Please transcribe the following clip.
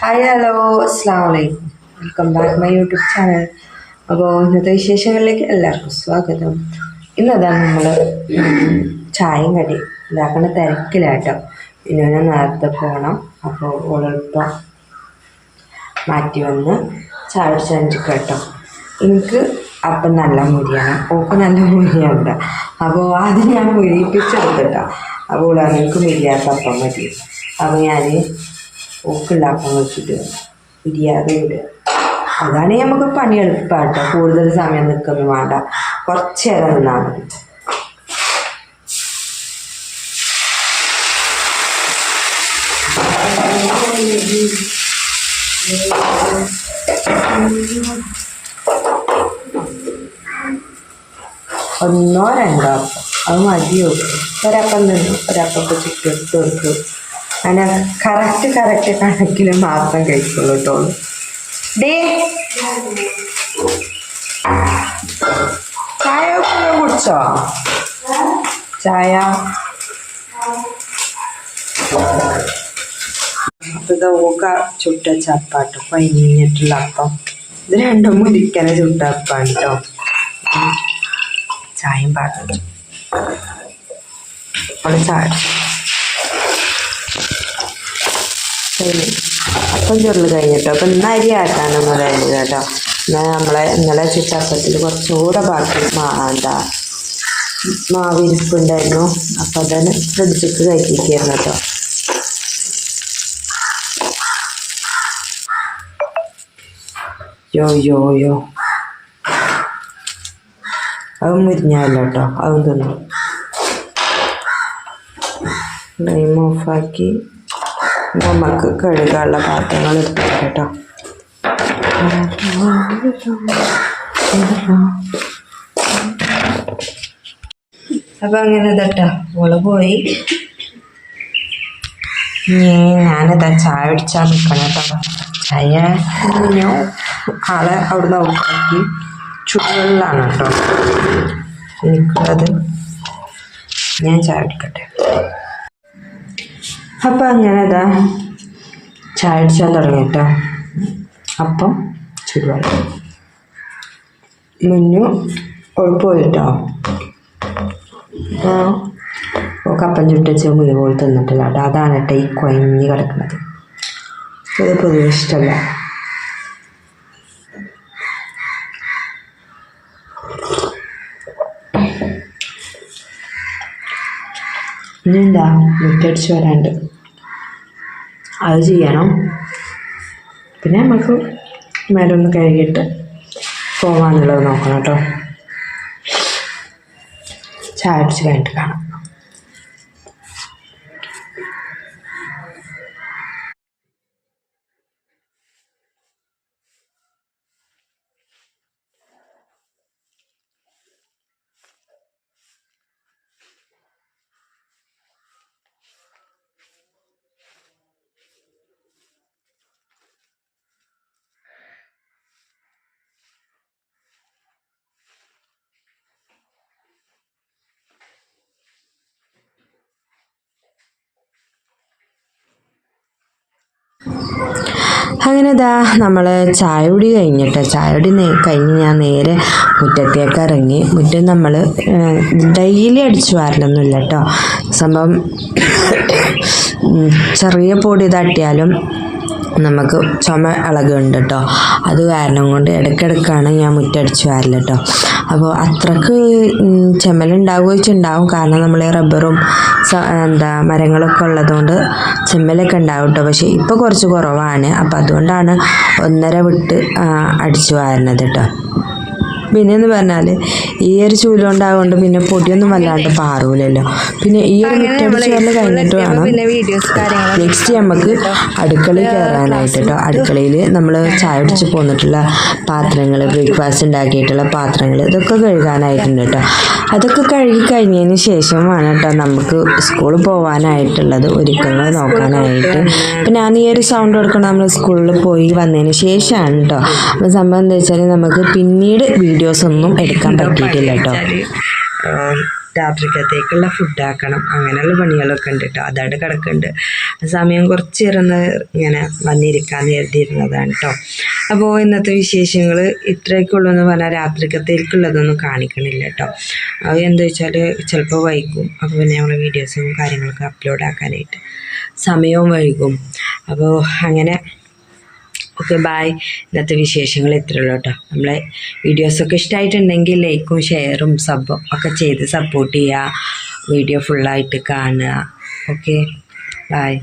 Hi hello. അസ്സാം വലൈക്കും welcome back my YouTube channel. അപ്പോൾ ഇന്നത്തെ വിശേഷങ്ങളിലേക്ക് എല്ലാവർക്കും സ്വാഗതം. ഇന്നതാണ് നമ്മൾ ചായയും കടി. ഉണ്ടാക്കുന്ന തിരക്കിലാട്ടോ. പിന്നെ ഞാൻ നേരത്തെ പോകണം അപ്പോൾ ഓളിപ്പം മാറ്റി വന്ന് ചായ കുടിച്ചു കേട്ടോ എനിക്ക് അപ്പം നല്ല മുരിയാണ്. ഓക്ക് നല്ല മുരിയാണ് അപ്പോൾ അത് ഞാൻ മുരിപ്പിച്ചെടുത്തിട്ടോ ഓളാണ് എനിക്ക് മുരിയാത്ത അപ്പം മതി. അപ്പം ഞാൻ ഒക്കെയുള്ള അപ്പം വെച്ചിട്ട് ഇരിയാതെ ഇടുക അതാണ് നമുക്ക് പണി എളുപ്പമാട്ടോ കൂടുതൽ സമയം നിൽക്കൊന്നും വേണ്ട. കുറച്ച് നേരം നിന്നാൽ മതി. ഒന്നോ രണ്ടോ അപ്പം അത് മതിയോ ഒരപ്പം നിന്നു ഒരപ്പൊക്കെ ചുറ്റെടുത്ത് കൊടുക്കും. അങ്ങനെ കറക്റ്റ് കറക്റ്റ് കണക്കിൽ മാത്രം കഴിക്കുള്ളൂ കേട്ടോ. ഡേ ചായ കുടിച്ചോ? ചായ. ഇത് ഓക്ക ചുട്ട ചപ്പാട്ടോ പൈഞ്ഞിട്ടുള്ള അപ്പം. ഇത് രണ്ടും മുരിക്കല ചുട്ട അപ്പാണ് കേട്ടോ. ചായയും പാടും side. അപ്പം ചുരുൾ കഴിഞ്ഞിട്ടോ. അപ്പം ഇന്ന് അരി ആട്ടാനൊന്നും കഴിഞ്ഞു കേട്ടോ. എന്നാൽ നമ്മളെ ഇന്നലെ ചുറ്റപ്പത്തിൽ കുറച്ചുകൂടെ ബാക്കി മാ എന്താ മാവിരിപ്പുണ്ടായിരുന്നു അപ്പം അതിന് ഫ്രിഡ്ജിക്ക് കയറ്റിയിരിക്കുന്നു കേട്ടോ. യോ യോ യോ. അത് മുരിഞ്ഞല്ല കേട്ടോ അതും തിന്നു. ഫ്ലെയിം ഓഫാക്കി നമുക്ക് കഴുകാനുള്ള പാത്രങ്ങൾ എടുക്കാം കേട്ടോ അപ്പം അങ്ങനെ ഇതട്ടോ ഓൾ പോയി. ഞാനിതാ ചായ അടിച്ചാൽ നിൽക്കണം കേട്ടോ ചായ ഞാൻ ആളെ അവിടുന്ന് ഔട്ടാക്കി. ചുടുവെള്ളമാണ് കേട്ടോ എനിക്കുള്ളത് ഞാൻ ചായ എടുക്കട്ടെ അപ്പം അങ്ങനെ ഇതാ ചായ അടിച്ചാൽ തുടങ്ങി കേട്ടോ അപ്പം ചുടുവെള്ളം മുന്നു പോയിട്ടോ. അപ്പോൾ കപ്പൻ ചുട്ടച്ച് മുഴുവൻ പോയി തിന്നിട്ടില്ല കേട്ടോ. അതാണ് കേട്ടോ ഈ കുഴഞ്ഞ് കിടക്കുന്നത്. ഇത് പൊതുവെ ഇഷ്ടമല്ല. ഇനി എന്താ മുറ്റടിച്ച് വരാണ്ട്. അത് ചെയ്യണം. പിന്നെ നമുക്ക് മേലൊന്ന് കഴുകിയിട്ട് പോകാന്നുള്ളത് നോക്കണം കേട്ടോ. ചായ അടിച്ച് കഴിഞ്ഞിട്ട് കാണാം. അങ്ങനെ ഇതാ നമ്മൾ ചായ കുടി കഴിഞ്ഞിട്ട് ചായ കുടി കഴിഞ്ഞ് ഞാൻ നേരെ മുറ്റത്തേക്ക് ഇറങ്ങി. മുറ്റം നമ്മൾ ഡെയിലി അടിച്ചു വാരലൊന്നുമില്ല കേട്ടോ സംഭവം ചെറിയ പൊടി തട്ടിയാലും നമുക്ക് ചുമ ഇളകുണ്ട് കേട്ടോ അത് കാരണം കൊണ്ട് ഇടയ്ക്കിടയ്ക്കാണ് ഞാൻ മുറ്റടിച്ച് വാരൽ കേട്ടോ അപ്പോൾ അത്രയ്ക്ക് ചെമ്മലുണ്ടാവുക വെച്ചുണ്ടാവും കാരണം നമ്മൾ റബ്ബറും എന്താ മരങ്ങളൊക്കെ ഉള്ളതുകൊണ്ട് ചെമ്മലൊക്കെ ഉണ്ടാവും കേട്ടോ പക്ഷേ ഇപ്പോൾ കുറച്ച് കുറവാണ്. അപ്പോൾ അതുകൊണ്ടാണ് ഒന്നര വിട്ട് അടിച്ചു വാരുന്നത് കേട്ടോ പിന്നെ എന്ന് പറഞ്ഞാൽ ഈ ഒരു ചൂലുണ്ടാകൊണ്ട് പിന്നെ പൊടിയൊന്നും വല്ലാണ്ട് പാറൂലല്ലോ. പിന്നെ ഈ ഒരു മുറ്റടിച്ചുകൊണ്ട് കഴിഞ്ഞിട്ട് വേണം നെക്സ്റ്റ് നമുക്ക് അടുക്കളയിൽ കയറാനായിട്ട് കേട്ടോ അടുക്കളയിൽ നമ്മൾ ചായ അടിച്ച് പോന്നിട്ടുള്ള പാത്രങ്ങൾ ബ്രേക്ക്ഫാസ്റ്റ് ഉണ്ടാക്കിയിട്ടുള്ള പാത്രങ്ങൾ ഇതൊക്കെ കഴുകാനായിട്ടുണ്ട് കേട്ടോ അതൊക്കെ കഴുകി കഴിഞ്ഞതിന് ശേഷമാണ് കേട്ടോ നമുക്ക് സ്കൂളിൽ പോകാനായിട്ടുള്ളത് ഒരുക്കങ്ങൾ നോക്കാനായിട്ട്. അപ്പം ഞാൻ ഈ ഒരു സൗണ്ട് കൊടുക്കണം. നമ്മൾ സ്കൂളിൽ പോയി വന്നതിന് ശേഷമാണ് കേട്ടോ. അപ്പം സംഭവം എന്താ വെച്ചാൽ നമുക്ക് പിന്നീട് വീഡിയോസ് ഒന്നും എടുക്കാൻ പറ്റിയിട്ടില്ല കേട്ടോ. രാത്രിക്കത്തേക്കുള്ള ഫുഡ് ആക്കണം. അങ്ങനെയുള്ള പണികളൊക്കെ ഉണ്ട് കേട്ടോ. അതവിടെ കിടക്കുന്നുണ്ട്. സമയം കുറച്ച് ഇരുന്ന് ഇങ്ങനെ വന്നിരിക്കാൻ കരുതിയിരുന്നതാണ് കേട്ടോ അപ്പോൾ ഇന്നത്തെ വിശേഷങ്ങൾ ഇത്രയൊക്കെയുള്ളൂ എന്ന് പറഞ്ഞാൽ രാത്രിക്കത്തേക്കുള്ളതൊന്നും കാണിക്കണില്ല കേട്ടോ അത് എന്താ വെച്ചാൽ ചിലപ്പോൾ വൈകും. അപ്പോൾ പിന്നെ നമ്മൾ വീഡിയോസും കാര്യങ്ങളൊക്കെ അപ്ലോഡ് ആക്കാനായിട്ട് സമയവും വൈകും. അപ്പോൾ അങ്ങനെ. ഓക്കെ ബായ് ഇന്നത്തെ വിശേഷങ്ങൾ ഇത്രയുള്ളൂ കേട്ടോ നമ്മളെ വീഡിയോസൊക്കെ ഇഷ്ടമായിട്ടുണ്ടെങ്കിൽ ലൈക്കും ഷെയറും സബും ഒക്കെ ചെയ്ത് സപ്പോർട്ട് ചെയ്യുക വീഡിയോ ഫുള്ളായിട്ട് കാണുക. Okay bye